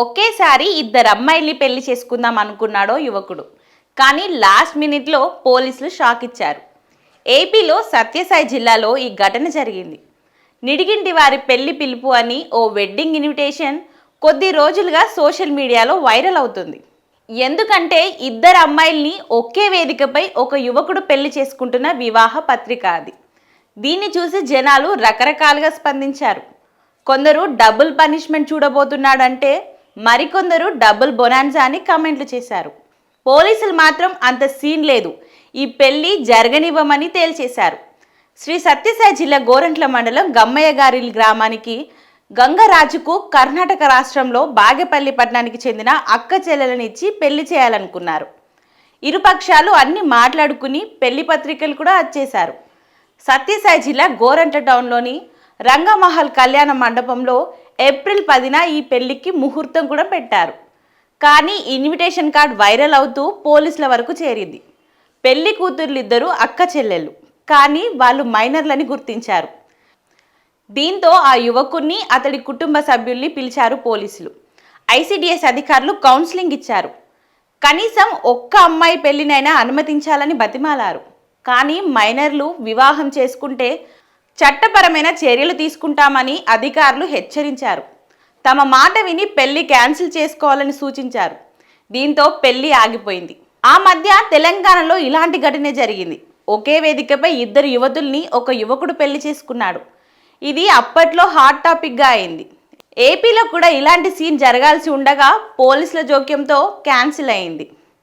ఒకేసారి ఇద్దరు అమ్మాయిల్ని పెళ్ళి చేసుకుందాం అనుకున్నాడో యువకుడు. కానీ లాస్ట్ మినిట్లో పోలీసులు షాక్ ఇచ్చారు. ఏపీలో సత్యసాయి జిల్లాలో ఈ ఘటన జరిగింది. నిడిగింటి వారి పెళ్ళి పిలుపు అని ఓ వెడ్డింగ్ ఇన్విటేషన్ కొద్ది రోజులుగా సోషల్ మీడియాలో వైరల్ అవుతుంది. ఎందుకంటే ఇద్దరు అమ్మాయిల్ని ఒకే వేదికపై ఒక యువకుడు పెళ్ళి చేసుకుంటున్న వివాహ పత్రిక అది. దీన్ని చూసి జనాలు రకరకాలుగా స్పందించారు. కొందరు డబుల్ పనిష్మెంట్ చూడబోతున్నాడంటే మరికొందరు డబుల్ బొనాన్జా అని కామెంట్లు చేశారు. పోలీసులు మాత్రం అంత సీన్ లేదు. ఈ పెళ్ళి జరగనివ్వమని తేల్చేశారు. శ్రీ సత్యసాయి జిల్లా గోరంట్ల మండలం గమ్మయ్య గారి గ్రామానికి గంగరాజుకు కర్ణాటక రాష్ట్రంలో బాగేపల్లి పట్టణానికి చెందిన అక్క చెల్లెలనిచ్చి పెళ్ళి చేయాలనుకున్నారు. ఇరుపక్షాలు అన్ని మాట్లాడుకుని పెళ్ళి పత్రికలు కూడా వచ్చేశారు సత్యసాయి జిల్లా గోరంట టౌన్లోని రంగమహల్ కళ్యాణ మండపంలో ఏప్రిల్ పదిన ఈ పెళ్ళికి ముహూర్తం కూడా పెట్టారు. కానీ ఇన్విటేషన్ కార్డ్ వైరల్ అవుతూ పోలీసుల వరకు చేరింది. పెళ్ళి కూతుర్లిద్దరూ అక్క చెల్లెళ్ళు కానీ వాళ్ళు మైనర్లని గుర్తించారు. దీంతో ఆ యువకుణ్ణి అతడి కుటుంబ సభ్యుల్ని పిలిచారు పోలీసులు. ఐసిడిఎస్ అధికారులు కౌన్సిలింగ్ ఇచ్చారు. కనీసం ఒక్క అమ్మాయి పెళ్ళినైనా అనుమతించాలని బతిమాలారు. కానీ మైనర్లు వివాహం చేసుకుంటే చట్టపరమైన చర్యలు తీసుకుంటామని అధికారులు హెచ్చరించారు. తమ మాట విని పెళ్ళి క్యాన్సిల్ చేసుకోవాలని సూచించారు. దీంతో పెళ్ళి ఆగిపోయింది. ఆ మధ్య తెలంగాణలో ఇలాంటి ఘటనే జరిగింది. ఒకే వేదికపై ఇద్దరు యువతుల్ని ఒక యువకుడు పెళ్ళి చేసుకున్నాడు. ఇది అప్పట్లో హాట్ టాపిక్గా అయింది. ఏపీలో కూడా ఇలాంటి సీన్ జరగాల్సి ఉండగా పోలీసుల జోక్యంతో క్యాన్సిల్ అయింది.